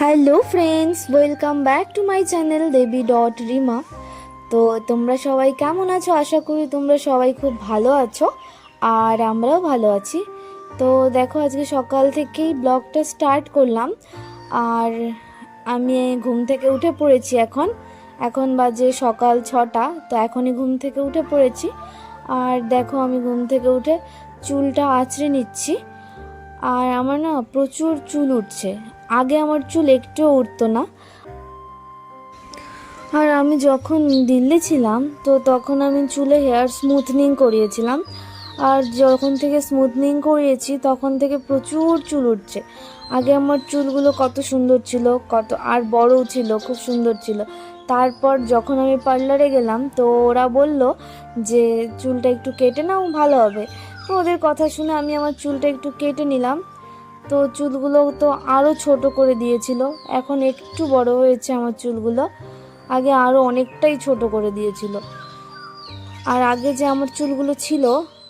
Hello friends welcome back to my channel Debi dot Rima তো তোমরা সবাই কেমন আছো? আশা করি তোমরা সবাই খুব ভালো আছো আর আমরাও ভালো আছি। তো দেখো, আজকে সকাল থেকেই ব্লগটা স্টার্ট করলাম। আর আমি ঘুম থেকে উঠে পড়েছি এখন। এখন বাজে সকাল ছটা, তো এখনই ঘুম থেকে উঠে পড়েছি। আর দেখো, আমি ঘুম থেকে উঠে চুলটা আঁচড়ে নিচ্ছি। আর আমার না প্রচুর চুল উঠছে। আগে আমার চুল একটুও উঠতো না। আর আমি যখন দিল্লি ছিলাম, তো তখন আমি চুলে হেয়ার স্মুথনিং করিয়েছিলাম। আর যখন থেকে স্মুথনিং করিয়েছি, তখন থেকে প্রচুর চুল উঠছে। আগে আমার চুলগুলো কত সুন্দর ছিল, কত আর বড়ও ছিল, খুব সুন্দর ছিল। তারপর যখন আমি পার্লারে গেলাম, তো ওরা বলল যে, চুলটা একটু কেটে নাও, ভালো হবে। তো ওদের কথা শুনে আমি আমার চুলটা একটু কেটে নিলাম। তো চুলগুলো তো আরও ছোট করে দিয়েছিল। এখন একটু বড় হয়েছে আমার চুলগুলো। আগে আরও অনেকটাই ছোট করে দিয়েছিল। আর আগে যে আমার চুলগুলো ছিল,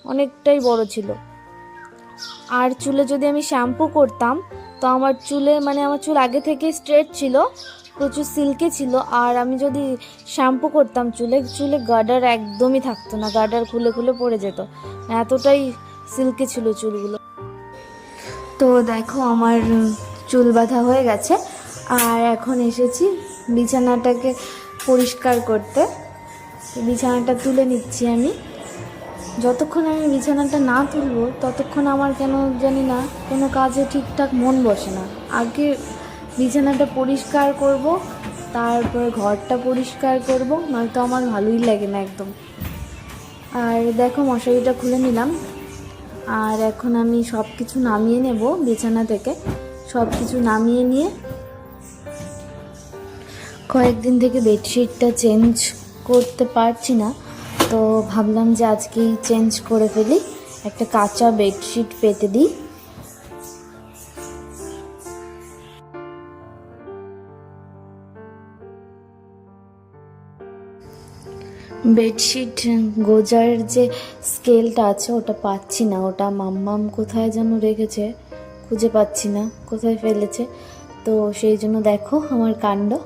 অনেকটাই বড় ছিল। আর চুলে যদি আমি শ্যাম্পু করতাম, তো আমার চুলে মানে আমার চুল আগে থেকে স্ট্রেট ছিল। প্রচুর সিল্কে ছিল আর আমি যদি শ্যাম্পু করতাম, চুলে চুলে গার্ডার একদমই থাকতো না, গার্ডার খুলে খুলে পড়ে যেত। এতটাই সিল্কে ছিল চুলগুলো। তো দেখো আমার চুল বাঁধা হয়ে গেছে, আর এখন এসেছি বিছানাটাকে পরিষ্কার করতে। বিছানাটা তুলে নিচ্ছি আমি। যতক্ষণ আমি বিছানাটা না তুলবো, ততক্ষণ আমার কেন জানি না, কোনো কাজে ঠিকঠাক মন বসে না। আগে বিছানাটা পরিষ্কার করব, তারপরে ঘরটা পরিষ্কার করব নয়তো আমার ভালোই লাগে না একদম। আর দেখো মশারিটা খুলে নিলাম। আর এখন আমি সব কিছু নামিয়ে নেব বিছানা থেকে। সব কিছু নামিয়ে নিয়ে কয়েকদিন থেকে বেডশিটটা চেঞ্জ করতে পারছি না, তো ভাবলাম যে আজকেই চেঞ্জ করে ফেলি। একটা কাঁচা বেডশিট পেতে দিই। বেডশিট, গোজার যে স্কেলটা আছে ওটা পাচ্ছি না। ওটা মাম্মাম কোথায় যেন রেখেছে, খুঁজে পাচ্ছি না কোথায় ফেলেছে। তো সেই জন্য দেখো আমার কাণ্ড।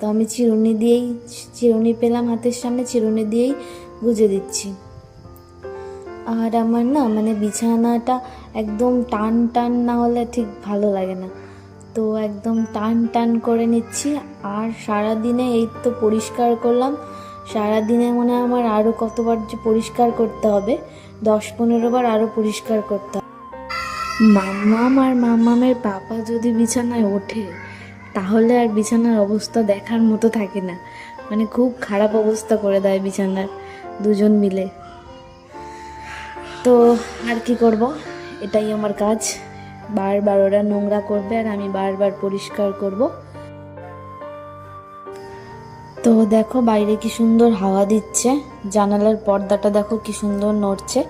তো আমি চিরুনি দিয়েই, চিরুনি পেলাম হাতের সামনে, চিরুনি দিয়েই গুজে দিচ্ছি। আর আমার না মানে বিছানাটা একদম টান টান না হলে ঠিক ভালো লাগে না। তো একদম টান টান করে নিচ্ছি। আর সারা দিনে এই তো পরিষ্কার করলাম। সারা দিনে মনে হয় আমার আরও কতবার যে পরিষ্কার করতে হবে, দশ পনেরো বার আরও পরিষ্কার করতে হবে। মাম্মাম আর মাম্মামের পাপা যদি বিছানায় ওঠে, তাহলে আর বিছানার অবস্থা দেখার মতো থাকে না। মানে খুব খারাপ অবস্থা করে দেয় বিছানার দুজন মিলে। তো আর কি করব? এটাই আমার কাজ। বারবার ওরা নোংরা করবে আর আমি বারবার পরিষ্কার করব। তো দেখো বাইরে কি সুন্দর হাওয়া দিচ্ছে। জানালার পর্দাটা দেখো কি সুন্দর নড়ছে।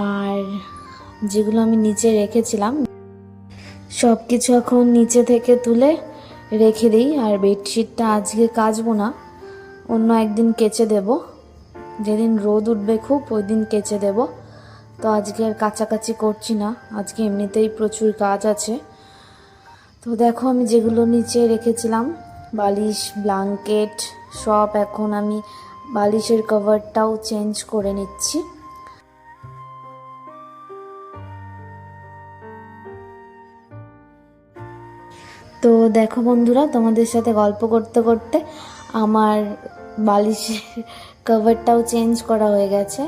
আর যেগুলো আমি নিচে রেখেছিলাম সব কিছু এখন নিচে থেকে তুলে রেখে দিই। আর বেডশিটটা আজকে কাচবো না, অন্য একদিন কেচে দেব। যেদিন রোদ উঠবে খুব, ওই দিন কেচে দেব। তো আজকে আর কাছাকাছি করছি না, আজকে এমনিতেই প্রচুর কাজ আছে। তো দেখো আমি যেগুলো নিচে রেখেছিলাম বালিশ ব্লাঙ্কেট সব এখন আমি বালিশের কভারটাও চেঞ্জ করে নিচ্ছি। তো দেখো বন্ধুরা, তোমাদের সাথে গল্প করতে করতে আমার বালিশের কভারটাও চেঞ্জ করা হয়ে গেছে।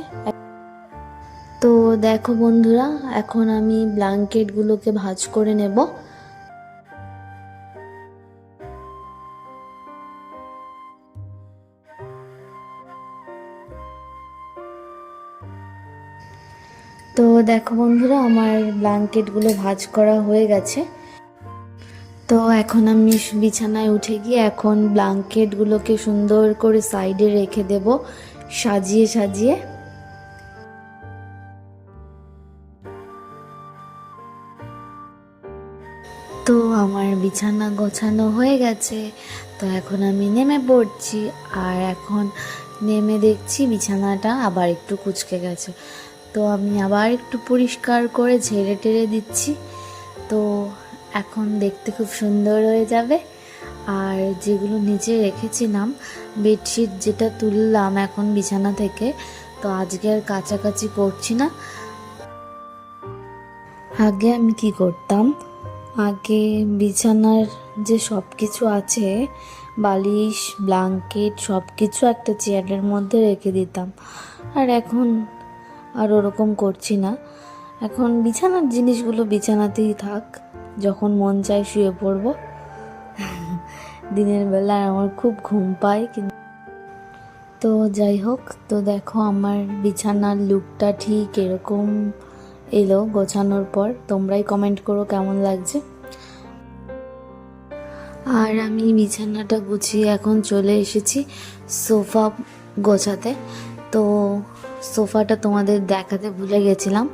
তো দেখো বন্ধুরা, এখন আমি ব্ল্যাঙ্কেটগুলোকে ভাঁজ করে নেব। তো দেখো বন্ধুরা, আমার ব্ল্যাঙ্কেটগুলো ভাঁজ করা হয়ে গেছে। তো এখন আমি বিছানায় উঠে গিয়ে এখন ব্ল্যাঙ্কেটগুলোকে সুন্দর করে সাইডে রেখে দেব, সাজিয়ে সাজিয়ে। তো আমার বিছানা গোছানো হয়ে গেছে। তো এখন আমি নেমে পড়ছি, আর এখন নেমে দেখছি বিছানাটা আবার একটু কুচকে গেছে। তো আমি আবার একটু পরিষ্কার করে ঝেড়ে টেড়ে দিচ্ছি। তো এখন দেখতে খুব সুন্দর হয়ে যাবে। আর যেগুলো নিচে রেখেছিলাম, বেডশিট যেটা তুললাম এখন বিছানা থেকে, তো আজকে আর কাছাকাছি করছি না। আগে আমি কি করতাম? আগে বিছানার যে সব কিছু আছে, বালিশ ব্ল্যাঙ্কেট সব কিছু একটা চেয়ারের মধ্যে রেখে দিতাম। আর এখন আর ওরকম করছি না। এখন বিছানার জিনিসগুলো বিছানাতেই থাক, যখন মন চায় শুয়ে পড়ব। দিনের বেলা আমার খুব ঘুম পায় কিন্তু তো যাই হোক, তো দেখো আমার বিছানার লুকটা ঠিক এরকম এলো গোছানোর পর। তোমরাই কমেন্ট করো কেমন লাগছে। আর আমি বিছানাটা গুছিয়ে এখন চলে এসেছি সোফা গোছাতে। তো সোফাটা তোমাদের দেখাতে ভুলে গেছিলাম।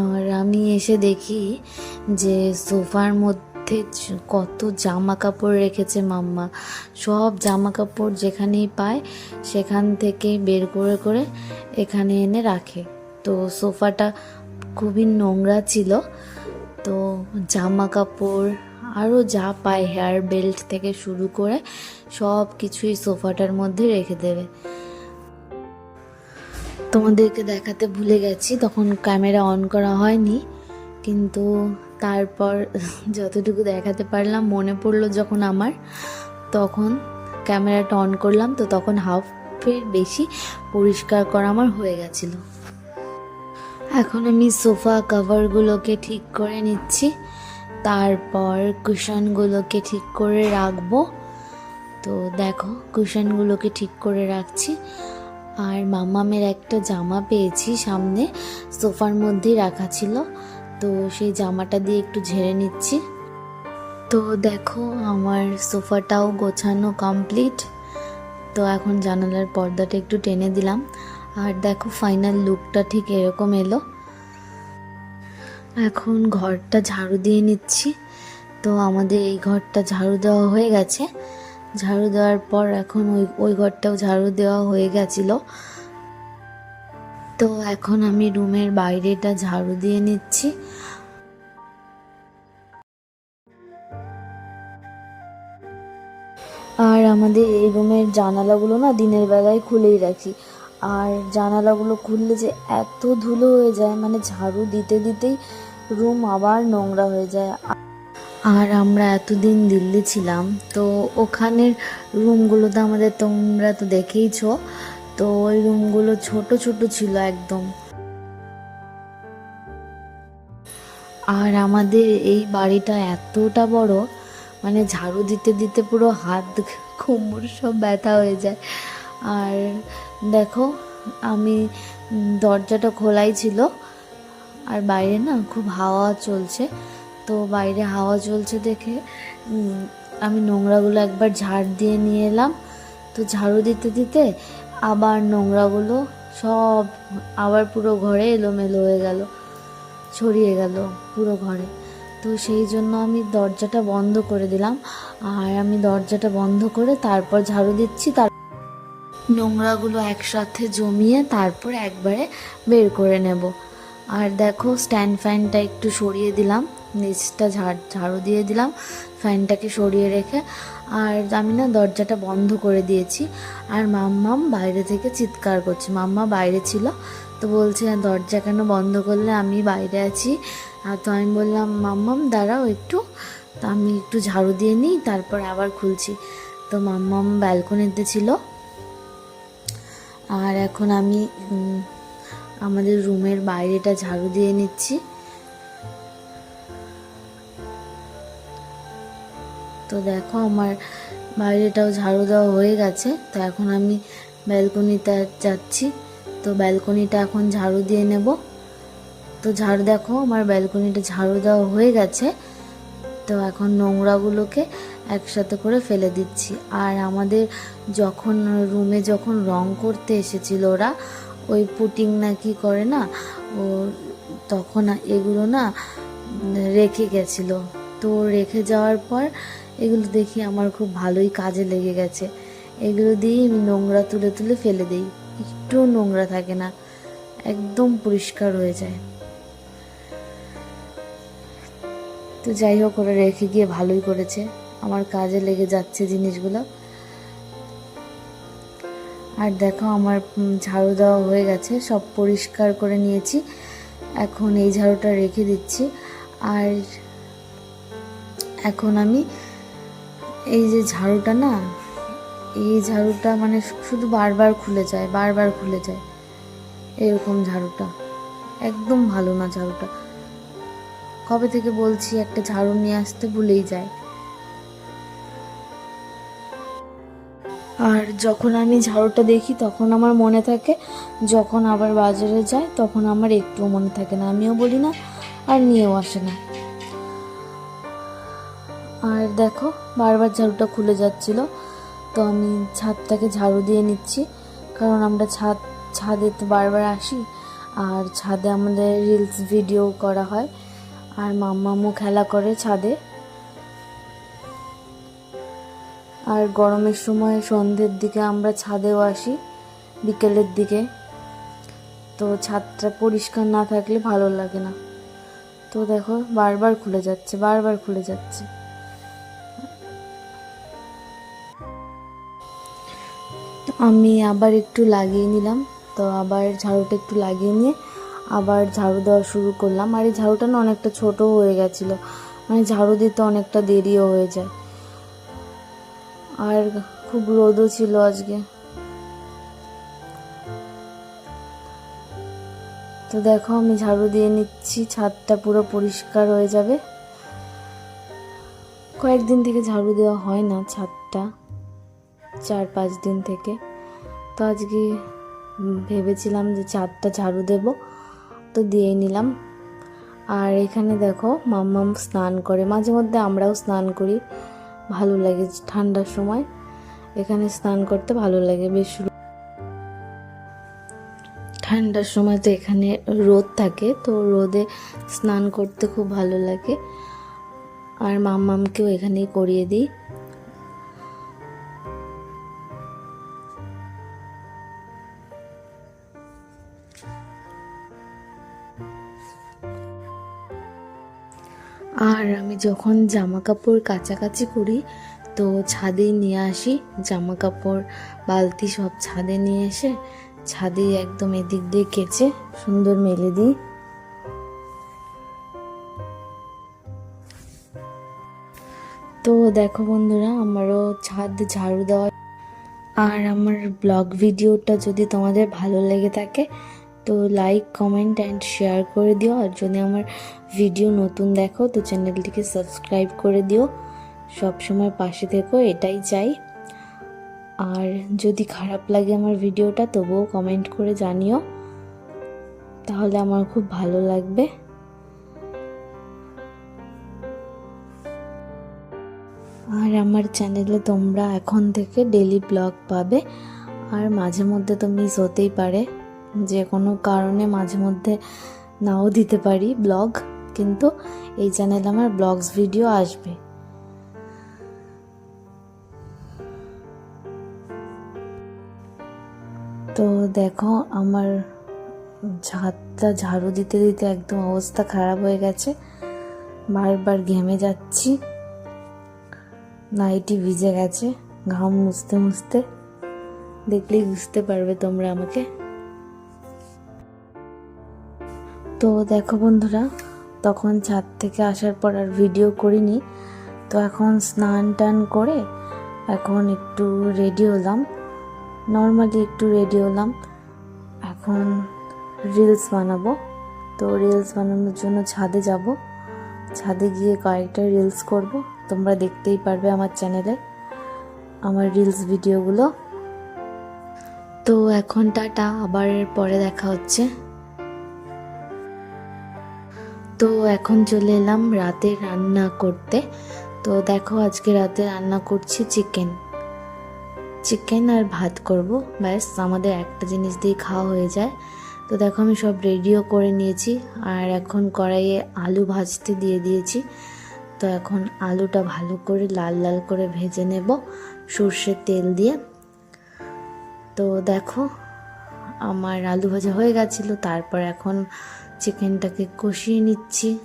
আর আমি এসে দেখি যে সোফার মধ্যে কত জামা কাপড় রেখেছে মাম্মা। সব জামা কাপড় যেখানেই পায় সেখান থেকে বের করে করে এখানে এনে রাখে। তো সোফাটা খুবই নোংরা ছিল। তো জামা কাপড় আরও যা পায় হেয়ার বেল্ট থেকে শুরু করে সব কিছুই সোফাটার মধ্যে রেখে দেবে। তোমাদেরকে দেখাতে ভুলে গেছি, তখন ক্যামেরা অন করা হয়নি। কিন্তু তারপর যতটুকু দেখাতে পারলাম, মনে পড়ল যখন আমার, তখন ক্যামেরাটা অন করলাম, তো তখন হাফের বেশি পরিষ্কার করা আমার হয়ে গেছিল। এখন আমি সোফা কভারগুলোকে ঠিক করে নিচ্ছি, তারপর কুশনগুলোকে ঠিক করে রাখব। তো দেখো, কুশনগুলোকে ঠিক করে রাখছি। আর মামামের একটা জামা পেয়েছি সামনে, সোফার মধ্যেই রাখা ছিল। তো সেই জামাটা দিয়ে একটু ঝেড়ে নিচ্ছি। তো দেখো, আমার সোফাটাও গোছানো কমপ্লিট তো এখন জানালার পর্দাটা একটু টেনে দিলাম। আর দেখো ফাইনাল লুকটা ঠিক এরকম এলো। এখন ঘরটা ঝাড়ু দিয়ে নিচ্ছি। তো আমাদের এই ঘরটা ঝাড়ু দেওয়া হয়ে গেছে। ঝাড়ু দেওয়ার পর এখন ওই ওই ঘরটাও ঝাড়ু দেওয়া হয়ে গেছিল। তো এখন আমি রুমের বাইরেটা ঝাড়ু দিয়ে নিচ্ছি। আর আমাদের এই রুমের জানালাগুলো না দিনের বেলায় খুলেই রাখি। আর জানালাগুলো খুললে যে এত ধুলো হয়ে যায় মানে ঝাড়ু দিতে দিতেই রুম আবার নোংরা হয়ে যায়। আর আমরা এতদিন দিল্লি ছিলাম, তো ওখানের রুমগুলো তো আমাদের তোমরা তো দেখেইছো, তো ওই রুমগুলো ছোট ছোট ছিল একদম। আর আমাদের এই বাড়িটা এতটা বড় মানে ঝাড়ু দিতে দিতে পুরো হাত, কোমর সব ব্যথা হয়ে যায়। আর দেখো, আমি দরজাটা খোলাই ছিল, আর বাইরে না খুব হাওয়া চলছে। তো বাইরে হাওয়া চলছে দেখে আমি নোংরাগুলো একবার ঝাড় দিয়ে নিয়ে এলাম। তো ঝাড়ু দিতে দিতে আবার নোংরাগুলো সব আবার পুরো ঘরে এলোমেলো হয়ে গেল, ছড়িয়ে গেল পুরো ঘরে। তো সেই জন্য আমি দরজাটা বন্ধ করে দিলাম। আর আমি দরজাটা বন্ধ করে তারপর ঝাড়ু দিচ্ছি, তার নোংরাগুলো একসাথে জমিয়ে তারপর একবারে বের করে নেব। আর দেখো স্ট্যান্ড ফ্যানটা একটু সরিয়ে দিলাম। নিচটা ঝাড় ঝাড়ু দিয়ে দিলাম ফ্যানটাকে সরিয়ে রেখে। আর আমি না দরজাটা বন্ধ করে দিয়েছি। আর মাম্মাম বাইরে থেকে চিৎকার করছে। মাম্মা বাইরে ছিল তো বলছে "হ্যাঁ, দরজা কেন বন্ধ করলে? আমি বাইরে আছি। আর তো আমি বললাম মাম্মাম দাঁড়াও একটু। তো আমি একটু ঝাড়ু দিয়ে নিই তারপর আবার খুলছি। তো মাম্মাম ব্যালকনিতে ছিল। আর এখন আমি আমাদের রুমের বাইরেটা ঝাড়ু দিয়ে নিচ্ছি। তো দেখো আমার বাইরেটাও ঝাড়ু দেওয়া হয়ে গেছে। তো এখন আমি ব্যালকনিতে যাচ্ছি। তো ব্যালকনিটা এখন ঝাড়ু দিয়ে নেব। তো ঝাড়ু দেখো আমার ব্যালকনিটা ঝাড়ু দেওয়া হয়ে গেছে। তো এখন নোংরাগুলোকে একসাথে করে ফেলে দিচ্ছি। আর আমাদের যখন রুমে যখন রং করতে এসেছিল ওরা ওই পুটিং না কি করে না, ও তখন এগুলো না রেখে গেছিল। তো রেখে যাওয়ার পর এগুলো দেখি আমার খুব ভালোই কাজে লেগে গেছে। এগুলো দিয়েই আমি নোংরা তুলে তুলে ফেলে দিই। একটুও নোংরা থাকে না, একদম পরিষ্কার হয়ে যায়। তো যাই হোক, ওরা রেখে গিয়ে ভালোই করেছে। আমার কাজে লেগে যাচ্ছে জিনিসগুলো। আর দেখো আমার ঝাড়ু দেওয়া হয়ে গেছে, সব পরিষ্কার করে নিয়েছি। এখন এই ঝাড়ুটা রেখে দিচ্ছি। আর এখন আমি এই যে ঝাড়ুটা না, এই ঝাড়ুটা মানে শুধু বারবার খুলে যায়, বারবার খুলে যায়। এরকম ঝাড়ুটা। একদম ভালো না ঝাড়ুটা। কবে থেকে বলছি একটা ঝাড়ু নিয়ে আসতে ভুলেই যায়। আর যখন আমি ঝাড়ুটা দেখি, তখন আমার মনে থাকে, যখন আবার বাজারে যায় তখন আমার একটুও মনে থাকে না। আমিও বলি না, আর নিয়েও আসে না। আর দেখো, বারবার ঝাড়ুটা খুলে যাচ্ছিল। তো আমি ছাদটাকে ঝাড়ু দিয়ে নিচ্ছি, কারণ আমরা ছাদ, ছাদে তো বারবার আসি, আর ছাদে আমাদের রিলস ভিডিও করা হয়। আর মাম্মামও খেলা করে ছাদে। আর গরমের সময় সন্ধ্যের দিকে আমরা ছাদেও আসি, বিকেলের দিকে। তো ছাদটা পরিষ্কার না থাকলে ভালো লাগে না। তো দেখো, বারবার খুলে যাচ্ছে, বারবার খুলে যাচ্ছে। আমি আবার একটু লাগিয়ে নিলাম, তো আবার ঝাড়ুটা একটু লাগিয়ে নিয়ে আবার ঝাড়ু দেওয়া শুরু করলাম। আর এই ঝাড়ুটা না অনেকটা ছোট হয়ে গেছিল মানে ঝাড়ু দিতে অনেকটা দেরিও হয়ে যায়। আর খুব রোদও ছিল আজকে। তো দেখো, আমি ঝাড়ু দিয়ে নিচ্ছি, ছাদটা পুরো পরিষ্কার হয়ে যাবে। কয়েকদিন থেকে ঝাড়ু দেওয়া হয় না ছাদটা, চার পাঁচ দিন থেকে। তো আজকে ভেবেছিলাম যে ছাদটা ঝাড়ু দেব, তো দিয়ে নিলাম। আর এখানে দেখো, মাম্মাম স্নান করে, মাঝে মধ্যে আমরাও স্নান করি। ভালো লাগে ঠান্ডার সময়। এখানে স্নান করতে ভালো লাগে, বেশ ঠান্ডার সময় তো এখানে রোদ থাকে, তো রোদে স্নান করতে খুব ভালো লাগে। আর মাম্মামকেও এখানেই করিয়ে দিই। যখন জামা কাপড় কাচাকাচি করি, তো ছাদে নিয়ে আসি। জামা কাপড় বালতি সব ছাদে নিয়ে এসে ছাদে একদম এদিক দিয়ে কেচে সুন্দর মেলে দিই। তো দেখো বন্ধুরা, আমারও ছাদ ঝাড়ু দেওয়া আর আমার ব্লগ ভিডিওটা যদি তোমাদের ভালো লেগে থাকে তো লাইক কমেন্ট অ্যান্ড শেয়ার করে দিও। আর যদি আমার ভিডিও নতুন দেখো, তো চ্যানেলটিকে সাবস্ক্রাইব করে দিও। সব সময় পাশে থেকো, এটাই চাই। আর যদি খারাপ লাগে আমার ভিডিওটা তবুও কমেন্ট করে জানিও। তাহলে আমার খুব ভালো লাগবে। আর আমার চ্যানেলে তোমরা এখন থেকে ডেলি ব্লগ পাবে। আর মাঝে মধ্যে তো মিস হতেই পারে। যে কোনো কারণে মাঝে মধ্যে নাও দিতে পারি ব্লগ, কিন্তু এই চ্যানেলে আমার ব্লগস ভিডিও আসবে। তো দেখো, আমার ছাদটা ঝাড়ু দিতে দিতে একদম অবস্থা খারাপ হয়ে গেছে। বারবার ঘেমে যাচ্ছি। নাইটি ভিজে গেছে, ঘাম মুছতে মুছতে। দেখলেই বুঝতে পারবে তোমরা আমাকে। তো দেখো বন্ধুরা, তখন ছাদ থেকে আসার পর আর ভিডিও করিনি। তো এখন স্নান টান করে এখন একটু রেডি হলাম। নর্মালি একটু রেডি হলাম। এখন রিলস বানাবো। তো রিলস বানানোর জন্য ছাদে যাব। ছাদে গিয়ে কয়েকটা রিলস করব। তোমরা দেখতেই পারবে আমার চ্যানেলে আমার রিলস ভিডিওগুলো তো এখন টাটা, আবার পরে দেখা হচ্ছে। তো এখন চলে এলাম রাতে রান্না করতে। তো দেখো আজকে রাতে রান্না করছি চিকেন চিকেন আর ভাত করব, ব্যাস আমাদের একটা জিনিস দিয়ে খাওয়া হয়ে যায়। তো দেখো আমি সব রেডিও করে নিয়েছি আর এখন কড়াইয়ে আলু ভাজতে দিয়ে দিয়েছি। তো এখন আলুটা ভালো করে লাল লাল করে ভেজে নেব সর্ষের তেল দিয়ে। তো দেখো আমার আলু ভাজা হয়ে গেছিল, তারপর এখন চিকেনটাকে কষিয়ে নিচ্ছি।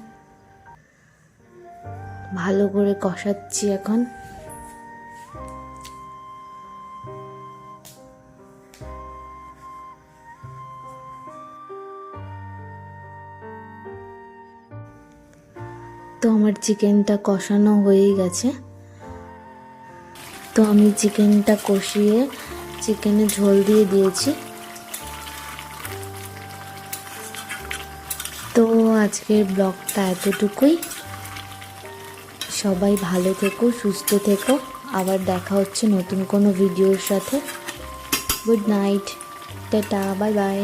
ভালো করে কষাচ্ছি এখন। তো আমার চিকেনটা কষানো হয়েই গেছে। তো আমি চিকেনটা কষিয়ে চিকেনে ঝোল দিয়ে দিয়েছি। আজকের ব্লগটা এতটুকুই। সবাই ভালো থেকো, সুস্থ থেকো। আবার দেখা হচ্ছে নতুন কোনো ভিডিওর সাথে। Good night, tata, bye bye.